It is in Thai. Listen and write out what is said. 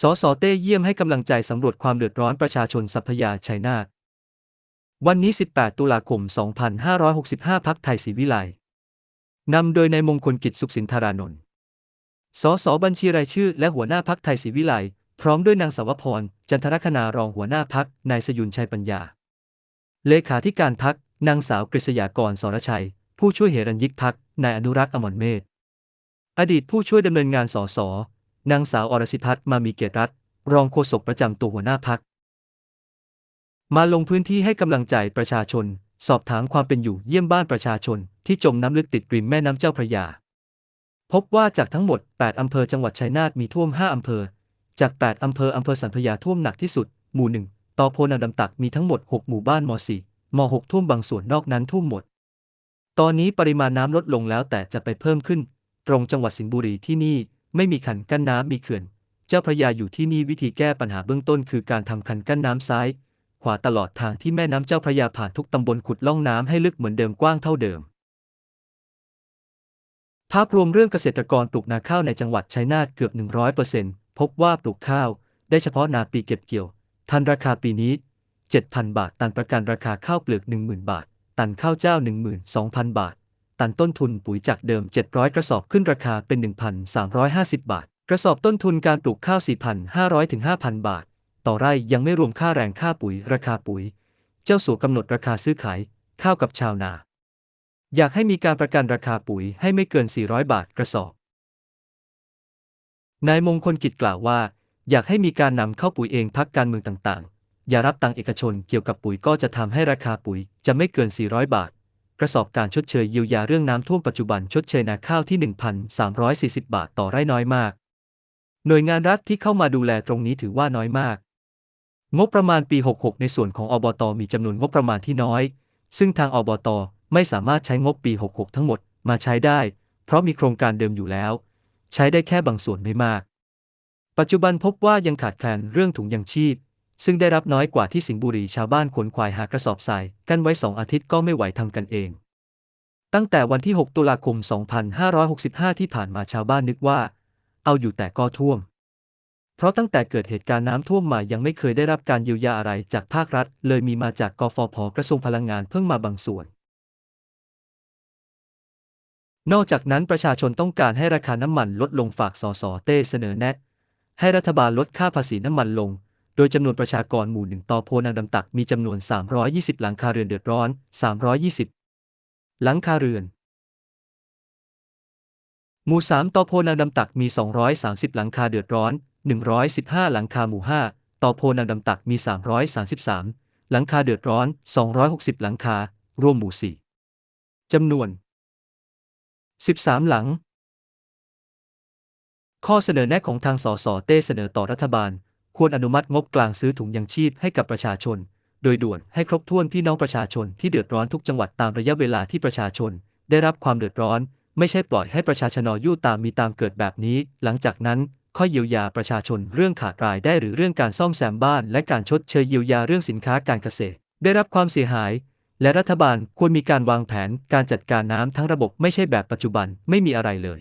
สสเต้เยี่ยมให้กำลังใจสำรวจความเดือดร้อนประชาชนสัพพยาชัยนาทวันนี้ 18 ตุลาคม 2565 พักไทยศรีวิไลนำโดยนายมงคลกิจสุขสินธารานนท์ สสบัญชีรายชื่อและหัวหน้าพักไทยศรีวิไลพร้อมด้วยนางสาวพร จันทรคณารองหัวหน้าพักนายสยุนชัยปัญญา เลขาธิการพักนางสาวกฤษยากรสรชัย ผู้ช่วยเหรัญยิกพักนายอนุรักษ์อมรเมธ อดีตผู้ช่วยดำเนินงานสส นางสาวอรสิพัฒน์มามีเกียรติรัตน์รองโฆษกประจำตัวหัวหน้าพัก มาลงพื้นที่ให้กำลังใจประชาชน สอบถามความเป็นอยู่เยี่ยมบ้านประชาชน ที่จมน้ำลึกติดริมแม่น้ำเจ้าพระยา พบว่าจากทั้งหมด 8 อำเภอจังหวัดชัยนาทมีท่วม 5 อำเภอ จาก 8 อำเภออำเภอสันพยาท่วมหนักที่สุด หมู่1ตอโพนาดำตักมีทั้งหมด 6 หมู่บ้านม .4 ม .6 ท่วมบางส่วนนอกนั้นท่วมหมด ตอนนี้ปริมาณน้ำลดลงแล้วแต่จะไปเพิ่มขึ้น ตรงจังหวัดสิงห์บุรีที่นี่ ไม่มีคันกั้นน้ำมีเขื่อน เจ้าพระยาอยู่ที่นี่วิธีแก้ปัญหาเบื้องต้นคือการทำคันกั้นน้ำซ้าย ขวาตลอดทางที่แม่น้ำเจ้าพระยาผ่านทุกตำบลขุดล่องน้ำให้ลึกเหมือนเดิมกว้างเท่าเดิม ภาพรวมเรื่องเกษตรกรปลูกนาข้าวในจังหวัดชัยนาทเกือบ 100%พบว่าปลูกข้าวได้เฉพาะนาปีเก็บเกี่ยว ทันราคาปีนี้ 7,000 บาท ตันประกันราคาข้าวเปลือก 10,000 บาท ตันข้าวเจ้า 12,000 บาท ตันต้นทุนปุ๋ยจากเดิม 700 กระสอบขึ้นราคาเป็น 1,350 บาท กระสอบต้นทุนการปลูกข้าว 4,500ถึง5,000 บาท ต่อไร่ยังไม่รวมค่าแรงค่าปุ๋ย ราคาปุ๋ย เจ้าสัวกำหนดราคาซื้อขายข้าวกับชาวนา อยากให้มีการประกันราคาปุ๋ยให้ไม่เกิน 400 บาทกระสอบ นายมงคลกิจกล่าวว่า อยากให้มีการนำเข้าปุ๋ยเองพักการเมืองต่างๆ อย่ารับตังเอกชนเกี่ยวกับปุ๋ยก็จะทำให้ราคาปุ๋ยจะไม่เกิน 400 บาท กระสอบการชดเชยเยียวยาเรื่องน้ำท่วมปัจจุบันชดเชยนาข้าวที่ 1,340 บาทต่อไร่น้อยมาก หน่วยงานรัฐที่เข้ามาดูแลตรงนี้ถือว่าน้อยมาก งบประมาณปี 66 ในส่วนของอบตมีจำนวนงบประมาณที่น้อย ซึ่งทางอบตไม่สามารถใช้งบปี 66 ทั้งหมดมาใช้ได้ เพราะมีโครงการเดิมอยู่แล้ว ใช้ได้แค่บางส่วนไม่มาก ปัจจุบันพบว่ายังขาดแคลนเรื่องถุงยังชีพ ซึ่งได้รับน้อยกว่าที่สิงห์บุรีชาวบ้านขนควายหากระสอบทรายกันไว้สองอาทิตย์ก็ไม่ไหวทำกันเอง ตั้งแต่วันที่ 6 ตุลาคม 2565 ที่ผ่านมาชาวบ้านนึกว่า เอาอยู่แต่ก็ท่วม เพราะตั้งแต่เกิดเหตุการณ์น้ำท่วมมายังไม่เคยได้รับการเยียวยาอะไรจากภาครัฐ เลยมีมาจากกฟผกระทรวงพลังงานเพิ่งมาบางส่วนนอกจากนั้นประชาชนต้องการให้ราคาน้ำมันลดลงฝากสสเต้เสนอแนะ ให้รัฐบาลลดค่าภาษีน้ำมันลง โดยจำนวนประชากรหมู่หนึ่งต่อโพนางดำตักมีจำนวน 320 หลังคาเรือนเดือดร้อน 320 หลังคาเรือน หมู่ 3ต่อโพนางดำตักมี 230 หลังคาเดือดร้อน 115 หลังคาหมู่ 5 ต่อโพนางดำตักมี 333 หลังคาเดือดร้อน 260 หลังคา รวมหมู่ 4จำนวน 13 หลัง ข้อเสนอแนะของทางสสเต้เสนอต่อรัฐบาล ควรอนุมัติงบกลางซื้อถุงยังชีพให้กับประชาชน โดยด่วนให้ครบถ้วนพี่น้องประชาชนที่เดือดร้อนทุกจังหวัดตามระยะเวลาที่ประชาชน ได้รับความเดือดร้อน ไม่ใช่ปล่อยให้ประชาชนอยู่ตามมีตามเกิดแบบนี้ หลังจากนั้นค่อยเยียวยาประชาชนเรื่องขาดรายได้หรือเรื่องการซ่อมแซมบ้าน และการชดเชยเยียวยาเรื่องสินค้าการเกษตร ได้รับความเสียหาย และรัฐบาลควรมีการวางแผนการจัดการน้ำทั้งระบบไม่ใช่แบบปัจจุบันไม่มีอะไรเลย